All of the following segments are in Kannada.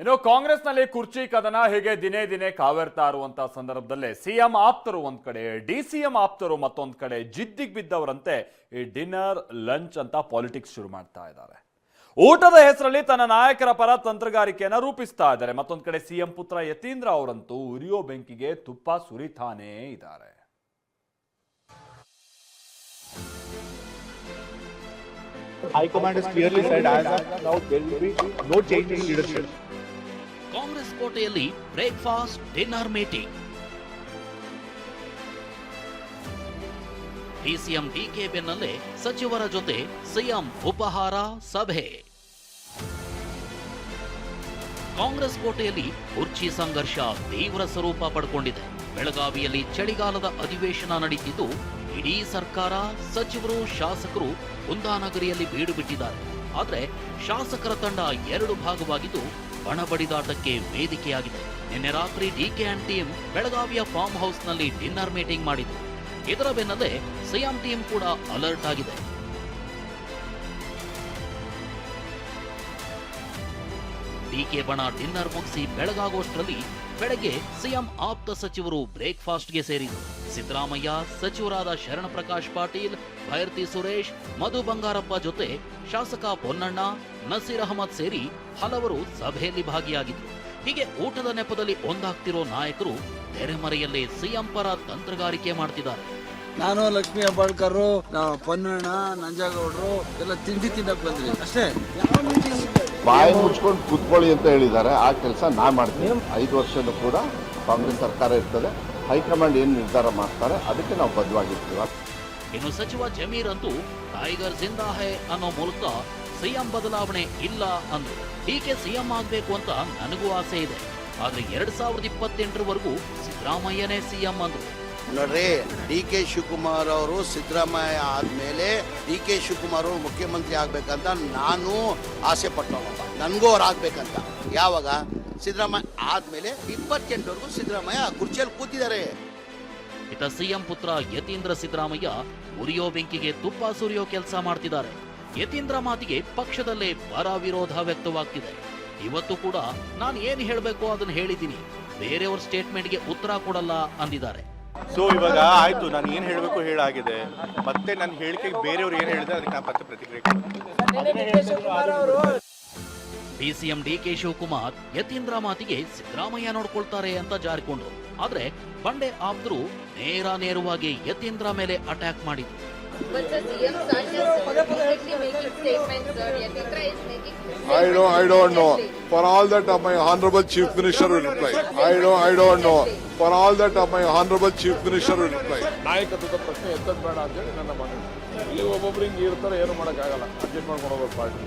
ಇನ್ನು ಕಾಂಗ್ರೆಸ್ನಲ್ಲಿ ಕುರ್ಚಿ ಕದನ ಹೇಗೆ ದಿನೇ ದಿನೇ ಕಾವೇರ್ತಾ ಇರುವಂತಹ ಸಂದರ್ಭದಲ್ಲೇ ಸಿಎಂ ಆಪ್ತರು ಒಂದ್ ಕಡೆ, ಡಿ ಸಿಎಂ ಆಪ್ತರು ಮತ್ತೊಂದ್ ಕಡೆ ಜಿದ್ದಿಗೆ ಬಿದ್ದವರಂತೆ ಈ ಡಿನ್ನರ್, ಲಂಚ್ ಅಂತ ಪಾಲಿಟಿಕ್ಸ್ ಶುರು ಮಾಡ್ತಾ ಇದ್ದಾರೆ. ಊಟದ ಹೆಸರಲ್ಲಿ ತನ್ನ ನಾಯಕರ ಪರ ತಂತ್ರಗಾರಿಕೆಯನ್ನ ರೂಪಿಸ್ತಾ ಇದ್ದಾರೆ. ಮತ್ತೊಂದ್ ಕಡೆ ಸಿಎಂ ಪುತ್ರ ಯತೀಂದ್ರ ಅವರಂತೂ ಉರಿಯೋ ಬೆಂಕಿಗೆ ತುಪ್ಪ ಸುರಿತಾನೇ ಇದ್ದಾರೆ. High Command clearly said as. Congress ಕೋಟೆಯಲ್ಲಿ breakfast, dinner meeting. DCM DK ಬೆನ್ನಲ್ಲೇ ಸಚಿವರ ಜೊತೆ ಸಿಎಂ ಉಪಹಾರ ಸಭೆ. ಕಾಂಗ್ರೆಸ್ ಕೋಟೆಯಲ್ಲಿ ಕುರ್ಚಿ ಸಂಘರ್ಷ ತೀವ್ರ ಸ್ವರೂಪ ಪಡ್ಕೊಂಡಿದೆ. ಬೆಳಗಾವಿಯಲ್ಲಿ ಚಳಿಗಾಲದ ಅಧಿವೇಶನ ನಡೀತಿದ್ದು ಇಡೀ ಸರ್ಕಾರ, ಸಚಿವರು, ಶಾಸಕರು ಕುಂದಾನಗರಿಯಲ್ಲಿ ಬೀಡು ಬಿಟ್ಟಿದ್ದಾರೆ ಆದರೆ ಶಾಸಕರ ತಂಡ ಎರಡು ಭಾಗವಾಗಿದ್ದು ಬಣಬಡಿದಾಟಕ್ಕೆ ವೇದಿಕೆಯಾಗಿದೆ ನಿನ್ನೆ ರಾತ್ರಿ ಡಿಕೆ ಆ್ಯಂಡ್ ಟೀಮ್ ಬೆಳಗಾವಿಯ ಫಾರ್ಮ್ ಹೌಸ್ನಲ್ಲಿ ಡಿನ್ನರ್ ಮೀಟಿಂಗ್ ಮಾಡಿತು ಇದರ ಬೆನ್ನಲ್ಲೇ ಸಿಎಂ ಟೀಮ್ ಕೂಡ ಅಲರ್ಟ್ ಆಗಿದೆ. ಡಿಕೆ ಬಣ ಡಿನ್ನರ್ ಮುಗಿಸಿ ಬೆಳಗಾಗುವಷ್ಟರಲ್ಲಿ ಬೆಳಗ್ಗೆ ಸಿಎಂ ಆಪ್ತ ಸಚಿವರು ಬ್ರೇಕ್ಫಾಸ್ಟ್ಗೆ ಸೇರಿದರು. ಸಿದ್ದರಾಮಯ್ಯ ಸಚಿವರಾದ ಶರಣ ಪ್ರಕಾಶ್ ಪಾಟೀಲ್ ಭೈರತಿ ಸುರೇಶ್ ಮಧು ಬಂಗಾರಪ್ಪ ಜೊತೆ ಶಾಸಕ ಪೊನ್ನಣ್ಣ ನಸೀರ್ ಅಹಮದ್ ಸೇರಿ ಹಲವರು ಸಭೆಯಲ್ಲಿ ಭಾಗಿಯಾಗಿದ್ದರು. ಹೀಗೆ ಊಟದ ನೆಪದಲ್ಲಿ ಒಂದಾಗ್ತಿರೋ ನಾಯಕರು ತೆರೆಮರೆಯಲ್ಲೇ ಸಿಎಂ ಪರ ತಂತ್ರಗಾರಿಕೆ ಮಾಡ್ತಿದ್ದಾರೆ. ನಾನು ಲಕ್ಷ್ಮೀ ಹೆಬ್ಬಾಳ್ಕರ್ ಪೊನ್ನಣ್ಣ ನಂಜೇಗೌಡರು ಎಲ್ಲ ತಿಂಡಿ ತಿನ್ನಕ್ ಬಂದ್ರಿ ಅಷ್ಟೇ. ಬಾಯಿ ಮುಚ್ಕೊಂಡು ಕೂತ್ಕೊಳ್ಳಿ ಅಂತ ಹೇಳಿದ್ದಾರೆ. ಆ ಕೆಲಸ ನಾ ಮಾಡ್ತೀನಿ. ಐದು ವರ್ಷನೂ ಕೂಡ ಕಾಂಗ್ರೆಸ್ ಸರ್ಕಾರ ಇರ್ತದೆ. ಹೈಕಮಾಂಡ್ ಏನು ನಿರ್ಧಾರ ಮಾಡ್ತಾರೆ ಅದಕ್ಕೆ ನಾವು ಬದ್ಧವಾಗಿರ್ತೀವ. ಇನ್ನು ಸಚಿವ ಜಮೀರ್ ಅಂತೂ ಟೈಗರ್ ಜಿಂದಾ ಹೇ ಅನ್ನೋ ಮೂಲಕ ಸಿಎಂ ಬದಲಾವಣೆ ಇಲ್ಲ ಅಂದ್ರು. ಡಿಕೆ ಸಿಎಂ ಆಗ್ಬೇಕು ಅಂತ ನನಗೂ ಆಸೆ ಇದೆ. ಆದ್ರೆ ಎರಡ್ ಸಾವಿರದ ಇಪ್ಪತ್ತೆಂಟರವರೆಗೂ ಸಿದ್ದರಾಮಯ್ಯನೇ ಸಿಎಂ ಅಂದ್ರು. ನೋಡ್ರಿ, ಡಿ ಕೆ ಶಿವಕುಮಾರ್ ಅವರು ಸಿದ್ದರಾಮಯ್ಯ ಆದ್ಮೇಲೆ ಡಿ ಕೆ ಶಿವಕುಮಾರ್ ಅವರು ಮುಖ್ಯಮಂತ್ರಿ ಆಗ್ಬೇಕಂತ ನಾನು ಆಸೆ ಪಟ್ಟವನಪ್ಪ ನನಗೂ ಅವ್ರು ಆಗ್ಬೇಕಂತ. ಯಾವಾಗ? ಸಿದ್ದರಾಮಯ್ಯ ಆದ್ಮೇಲೆ ಇಪ್ಪತ್ತೆಂಟವರೆಗೂ ಸಿದ್ದರಾಮಯ್ಯ ಕುರ್ಚಿಯಲ್ಲಿ ಕೂತಿದ್ದಾರೆ. ಇತ ಸಿಎಂ ಪುತ್ರ ಯತೀಂದ್ರ ಸಿದ್ದರಾಮಯ್ಯ ಉರಿಯೋ ಬೆಂಕಿಗೆ ತುಪ್ಪ ಸುರಿಯೋ ಕೆಲಸ ಮಾಡ್ತಿದ್ದಾರೆ. ಯತೀಂದ್ರ ಮಾತಿಗೆ ಪಕ್ಷದಲ್ಲೇ ಬರ ವಿರೋಧ ವ್ಯಕ್ತವಾಗ್ತಿದೆ. ಇವತ್ತು ಕೂಡ ನಾನು ಏನು ಹೇಳಬೇಕು ಅದನ್ನು ಹೇಳಿದ್ದೀನಿ. ಬೇರೆಯವ್ರ ಸ್ಟೇಟ್ಮೆಂಟ್ಗೆ ಉತ್ತರ ಕೊಡಲ್ಲ ಅಂದಿದ್ದಾರೆ. ಸೊ ಇವಾಗ ಆಯ್ತು ನಾನು ಏನ್ ಹೇಳಬೇಕು ಹೇಳಾಗಿದೆ ಮತ್ತೆ ನನ್ನ ಹೇಳಿಕೆ ಬೇರೆಯವ್ರು ಏನ್ ಹೇಳಿದೆ ಅದಕ್ಕೆ ನಾನು ಮತ್ತೆ ಪ್ರತಿಕ್ರಿಯೆ DCM D K Shivakumar Yathindra ಮಾತಿಗೆ ಸಿದ್ದರಾಮಯ್ಯ ನೋಡ್ಕೊಳ್ತಾರೆ ಅಂತ ಜಾರಿಕೊಂಡ್ರು. ಆದ್ರೆ ಬಂಡೆ ಆಬ್ದ್ರು ನೇರ ನೇರವಾಗಿ ಯತೀಂದ್ರ ಮೇಲೆ ಅಟ್ಯಾಕ್ ಮಾಡಿದ್ರು. I do I don't know for all that my honourable chief minister reply I do I don't know For all that my honourable chief minister. ನಾಯಕತ್ವದ ಪ್ರಶ್ನೆ ಎತ್ತದ ಬೇಡ ಅಂತೇಳಿ ನನ್ನ ಮನವಿ ಇಲ್ಲಿ ಒಬ್ಬೊಬ್ರು ಹಿಂಗೆ ಇರ್ತಾರೆ ಏನು ಮಾಡೋಕ್ಕಾಗಲ್ಲ. ಅಡ್ಜಸ್ಟ್ ಮಾಡ್ಕೊಂಡು ಹೋಗೋದು ಪಾರ್ಟಿ.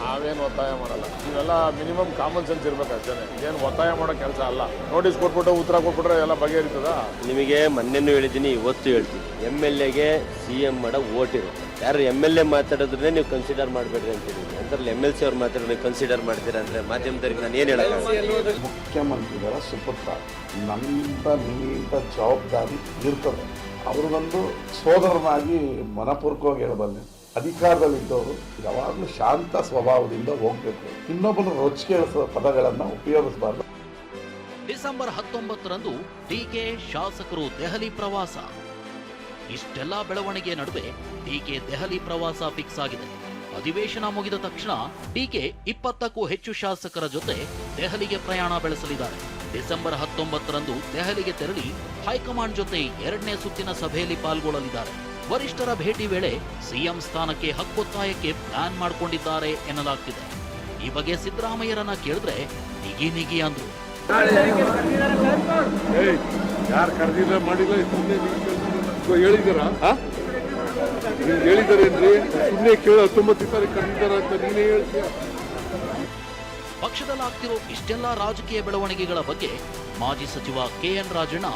ನಾವೇನು ಒತ್ತಾಯ ಮಾಡಲ್ಲ. ಇವೆಲ್ಲ ಮಿನಿಮಮ್ ಕಾಮನ್ ಸೆನ್ಸ್ ಇರ್ಬೇಕು ಅಷ್ಟೇ ಏನು ಒತ್ತಾಯ ಮಾಡೋ ಕೆಲಸ ಅಲ್ಲ. ನೋಟಿಸ್ ಕೊಟ್ಬಿಟ್ಟು ಉತ್ತರ ಕೊಟ್ಬಿಟ್ರೆ ಎಲ್ಲ ಬಗೆಹರಿತದ? ನಿಮಗೆ ಮೊನ್ನೆನೂ ಹೇಳಿದ್ದೀನಿ ಇವತ್ತು ಹೇಳ್ತೀನಿ. ಎಂ ಎಲ್ ಎಗೆ ಸಿ ಎಂ ಮಾಡೋ ಓಟ್ ಇರುತ್ತೆ. ಯಾರು ಎಂ ಎಲ್ ಎ ಮಾತಾಡೋದ್ರೆ ನೀವು ಕನ್ಸಿಡರ್ ಮಾಡಬೇಡ್ರಿ ಅಂತ ಅಂದ್ರಲ್ಲಿ ಅಂತರಲ್ಲಿ ಎಂ ಎಲ್ ಸಿ ಅವ್ರು ಮಾತಾಡೋದು ನೀವು ಕನ್ಸಿಡರ್ ಮಾಡ್ತೀರಾ ಅಂದ್ರೆ ಮಾಧ್ಯಮದವ್ರಿಗೆ ನಾನು ಏನು ಹೇಳೋದು ಮುಖ್ಯಮಂತ್ರಿಗಳ ಸುಪುತ್ರ ನಮ್ಮಿಂದ ನೀಟ ಜವಾಬ್ದಾರಿ ಇರ್ತದೆ. ಅವ್ರಿಗೊಂದು ಸೋದರನಾಗಿ ಮನಪೂರ್ವಕವಾಗಿ ಹೇಳಬಲ್ಲೆ. ಅಧಿಕಾರದಲ್ಲಿದ್ದವರು ಯಾವಾಗಲೂ ಶಾಂತ ಸ್ವಭಾವದಿಂದ ಹೋಗ್ಬೇಕು. ಇನ್ನೊಬ್ಬನ ರೊಚ್ಚಿಗೆಳಿಸುವ ಪದಗಳನ್ನು ಉಪಯೋಗಿಸಬಾರ್ದು. ಡಿಸೆಂಬರ್ ಹತ್ತೊಂಬತ್ತರಂದು ಡಿಕೆ ಶಾಸಕರು ದೆಹಲಿ ಪ್ರವಾಸ. ಇಷ್ಟೆಲ್ಲ ಬೆಳವಣಿಗೆ ನಡುವೆ ಡಿಕೆ ದೆಹಲಿ ಪ್ರವಾಸ ಫಿಕ್ಸ್ ಆಗಿದೆ. ಅಧಿವೇಶನ ಮುಗಿದ ತಕ್ಷಣ ಡಿಕೆ ಇಪ್ಪತ್ತಕ್ಕೂ ಹೆಚ್ಚು ಶಾಸಕರ ಜೊತೆ ದೆಹಲಿಗೆ ಪ್ರಯಾಣ ಬೆಳೆಸಲಿದ್ದಾರೆ. ಡಿಸೆಂಬರ್ ಹತ್ತೊಂಬತ್ತರಂದು ದೆಹಲಿಗೆ ತೆರಳಿ ಹೈಕಮಾಂಡ್ ಜೊತೆ ಎರಡನೇ ಸುತ್ತಿನ ಸಭೆಯಲ್ಲಿ ಪಾಲ್ಗೊಳ್ಳಲಿದ್ದಾರೆ. ವರಿಷ್ಠರ ಭೇಟಿ ವೇಳೆ ಸಿಎಂ ಸ್ಥಾನಕ್ಕೆ ಹಕ್ಕೊತ್ತಾಯಕ್ಕೆ ಪ್ಲಾನ್ ಮಾಡಿಕೊಂಡಿದ್ದಾರೆ ಎನ್ನಲಾಗ್ತಿದೆ. ಈ ಬಗ್ಗೆ ಸಿದ್ದರಾಮಯ್ಯರನ್ನ ಕೇಳಿದ್ರೆ ನಿಗಿ ನಿಗಿ ಅಂದ್ರು. ಯಾರು ಕರೆದಿಲ್ಲ ಮಾಡಿಲ್ಲ ಹೇಳಿದಾರ ಹೇಳಿದಾರೇನ್ರಿ ಸುಮ್ಮನೆ ಕೇಳ ಹತ್ತೊಂಬತ್ತು ತಾರೀಕು ಕರೆದಿದ್ದಾರೆ ಅಂತ ನೀನೇ ಹೇಳ್ತೀಯ? ಪಕ್ಷದಲ್ಲಾಗ್ತಿರೋ ಇಷ್ಟೆಲ್ಲ ರಾಜಕೀಯ ಬೆಳವಣಿಗೆಗಳ ಬಗ್ಗೆ ಮಾಜಿ ಸಚಿವ ಕೆಎನ್ ರಾಜಣ್ಣ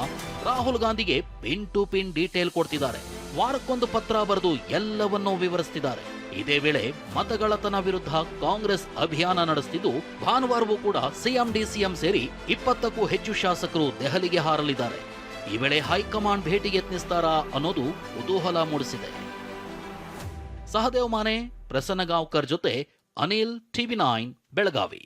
ರಾಹುಲ್ ಗಾಂಧಿಗೆ ಪಿನ್ ಟು ಪಿನ್ ಡೀಟೇಲ್ ಕೊಡ್ತಿದ್ದಾರೆ. ವಾರಕ್ಕೊಂದು ಪತ್ರ ಬರೆದು ಎಲ್ಲವನ್ನೂ ವಿವರಿಸ್ತಿದ್ದಾರೆ. ಇದೇ ವೇಳೆ ಮತಗಳತನ ವಿರುದ್ಧ ಕಾಂಗ್ರೆಸ್ ಅಭಿಯಾನ ನಡೆಸುತ್ತಿದ್ದು ಭಾನುವಾರವೂ ಕೂಡ ಸಿಎಂ ಡಿಸಿಎಂ ಸೇರಿ ಇಪ್ಪತ್ತಕ್ಕೂ ಹೆಚ್ಚು ಶಾಸಕರು ದೆಹಲಿಗೆ ಹಾರಲಿದ್ದಾರೆ. ಈ ವೇಳೆ ಹೈಕಮಾಂಡ್ ಭೇಟಿ ಯತ್ನಿಸ್ತಾರಾ ಅನ್ನೋದು ಕುತೂಹಲ ಮೂಡಿಸಿದೆ. ಸಹದೇವ್ ಮಾನೆ ಪ್ರಸನ್ನ ಗಾಂವ್ಕರ್ ಜೊತೆ ಅನಿಲ್ ಟಿವಿ ನೈನ್. ಬೆಳಗಾವಿ.